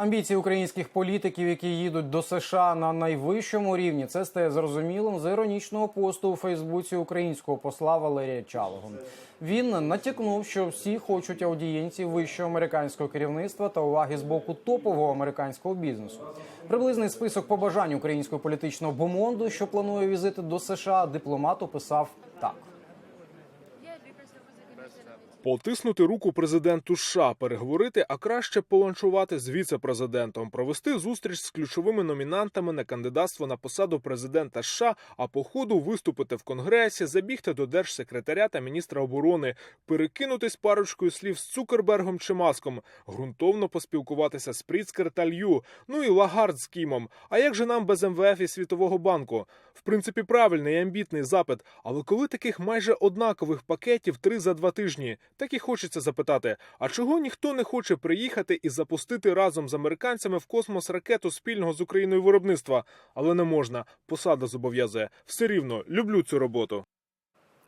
Амбіції українських політиків, які їдуть до США на найвищому рівні, це стає зрозумілим з іронічного посту у Фейсбуці українського посла Валерія Чалого. Він натякнув, що всі хочуть аудієнції вищого американського керівництва та уваги з боку топового американського бізнесу. Приблизний список побажань українського політичного бомонду, що планує візити до США, дипломат описав так. Потиснути руку президенту США, переговорити, а краще поланчувати з віце-президентом, провести зустріч з ключовими номінантами на кандидатство на посаду президента США, а по ходу виступити в конгресі, забігти до держсекретаря та міністра оборони, перекинутись парочкою слів з Цукербергом чи Маском, ґрунтовно поспілкуватися з Пріцкер та Лью, ну і Лагард з Кімом. А як же нам без МВФ і Світового банку? В принципі, правильний і амбітний запит, але коли таких майже однакових пакетів три за два тижні, так і хочеться запитати: а чого ніхто не хоче приїхати і запустити разом з американцями в космос ракету спільного з Україною виробництва? Але не можна. Посада зобов'язує. Все рівно люблю цю роботу.